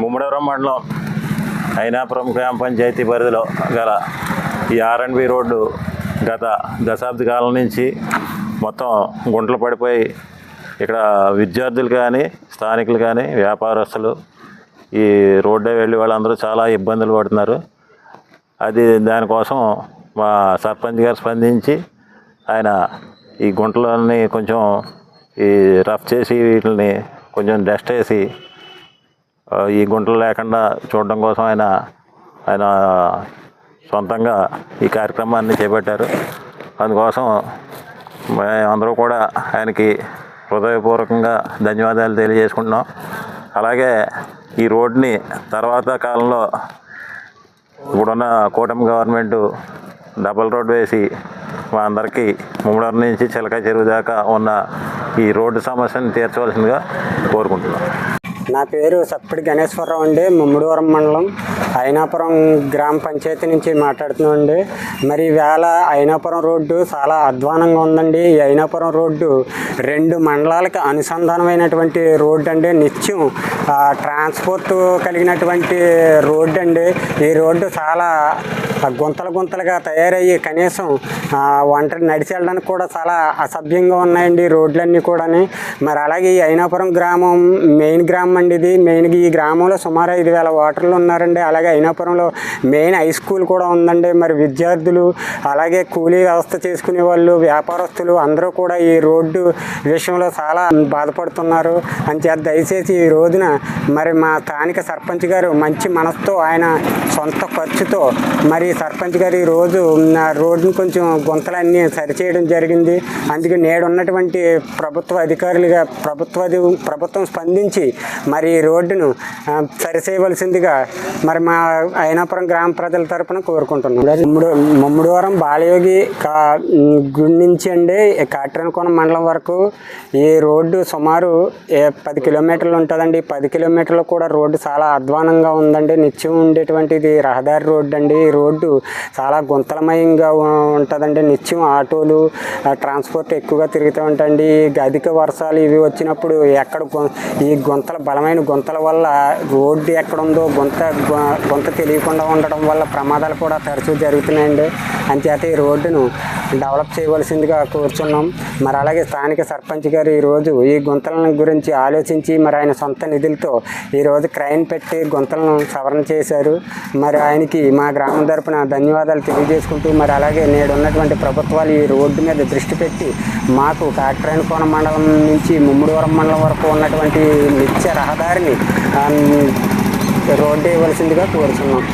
ముమ్మడవరం మండలం అయినాపురం గ్రామ పంచాయతీ పరిధిలో గల ఈ ఆర్ఎండ్బి రోడ్డు గత దశాబ్ది కాలం నుంచి మొత్తం గుంటలు పడిపోయి ఇక్కడ విద్యార్థులు కానీ స్థానికులు కానీ వ్యాపారస్తులు ఈ రోడ్డే వెళ్ళి వాళ్ళందరూ చాలా ఇబ్బందులు పడుతున్నారు. అది దానికోసం మా సర్పంచ్ గారు స్పందించి ఆయన ఈ గుంటలన్నీ కొంచెం ఈ రఫ్ చేసి వీటిని కొంచెం డస్ట్ వేసి ఈ గుంటలు లేకుండా చూడడం కోసం ఆయన ఆయన సొంతంగా ఈ కార్యక్రమాన్ని చేపట్టారు. అందుకోసం అందరూ కూడా ఆయనకి హృదయపూర్వకంగా ధన్యవాదాలు తెలియజేసుకుంటున్నాం. అలాగే ఈ రోడ్ని తర్వాత కాలంలో ఇప్పుడున్న కూటమి గవర్నమెంట్ డబల్ రోడ్ వేసి మా అందరికీ ముమ్మడూరు నుంచి చిలక చెరువు దాకా ఉన్న ఈ రోడ్డు సమస్యను తీర్చవలసిందిగా కోరుకుంటున్నాం. నా పేరు సప్పిడి గణేశ్వరరావు అండి. ముమ్మడివరం మండలం అయినాపురం గ్రామ పంచాయతీ నుంచి మాట్లాడుతున్నాం అండి మరి ఈవేళ అయినాపురం రోడ్డు చాలా అధ్వానంగా ఉందండి. ఈ అయినాపురం రోడ్డు రెండు మండలాలకు అనుసంధానమైనటువంటి రోడ్డు అండి. నిత్యం ట్రాన్స్పోర్ట్ కలిగినటువంటి రోడ్డు అండి. ఈ రోడ్డు చాలా గుంతలు గుంతలుగా తయారయ్యి కనీసం ఒంటరి నడిచి వెళ్ళడానికి కూడా చాలా అసభ్యంగా ఉన్నాయండి రోడ్లన్నీ కూడా మరి అలాగే ఈ అయినాపురం గ్రామం మెయిన్ గ్రామం అండి ఇది. మెయిన్గా ఈ గ్రామంలో సుమారు ఐదు వేల ఓటర్లు ఉన్నారండి. అలాగే అయినాపురంలో మెయిన్ హై స్కూల్ కూడా ఉందండి. మరి విద్యార్థులు అలాగే కూలీ వ్యవస్థ చేసుకునే వాళ్ళు వ్యాపారస్తులు అందరూ కూడా ఈ రోడ్డు విషయంలో చాలా బాధపడుతున్నారు. అంచేత దయచేసి ఈ రోజున మరి మా స్థానిక సర్పంచ్ గారు మంచి మనసుతో ఆయన సొంత ఖర్చుతో మరి సర్పంచ్ గారు ఈరోజు రోజు నా రోడ్డును కొంచెం గుంతలన్నీ సరిచేయడం జరిగింది. అందుకే నేడున్నటువంటి ప్రభుత్వ అధికారులుగా ప్రభుత్వ ప్రభుత్వం స్పందించి మరి ఈ రోడ్డును సరిచేయవలసిందిగా మరి మా అయినాపురం గ్రామ ప్రజల తరపున కోరుకుంటున్నాం. ముమ్ముడు ముమ్ముడివరం బాలయోగి కా గుడి నుంచి అండి కాట్రనకోన మండలం వరకు ఈ రోడ్డు సుమారు ఏ పది కిలోమీటర్లు ఉంటుందండి. పది కిలోమీటర్లు కూడా రోడ్డు చాలా అధ్వానంగా ఉందండి. నిత్యం ఉండేటువంటిది రహదారి రోడ్డు అండి ఈ రోడ్డు చాలా గుంతలమయంగా ఉంటుందండి. నిత్యం ఆటోలు ట్రాన్స్పోర్ట్ ఎక్కువగా తిరుగుతూ ఉంటాయండి. అధిక వర్షాలు ఇవి వచ్చినప్పుడు ఎక్కడ ఈ గుంతల బలమైన గుంతల వల్ల రోడ్డు ఎక్కడ ఉందో గుంత గు- గుంత తెలియకుండా ఉండడం వల్ల ప్రమాదాలు కూడా తరచూ జరుగుతున్నాయండి. అంచేత ఈ రోడ్డును డెవలప్ చేయవలసిందిగా కోరుచున్నాం. మరి అలాగే స్థానిక సర్పంచ్ గారు ఈరోజు ఈ గుంతల గురించి ఆలోచించి మరి ఆయన సొంత నిధులతో ఈరోజు క్రైన్ పెట్టి గుంతలను సవరణ చేశారు. మరి ఆయనకి మా గ్రామం తరపున ధన్యవాదాలు తెలియజేసుకుంటూ మరి అలాగే నేడు ఉన్నటువంటి ప్రభుత్వాలు ఈ రోడ్డు మీద దృష్టి పెట్టి మాకు కాట్రాయనకోన మండలం నుంచి ముమ్మడివరం మండలం వరకు ఉన్నటువంటి నిత్య రహదారిని రోడ్డు ఇవ్వాల్సిందిగా కోరుచున్నాం.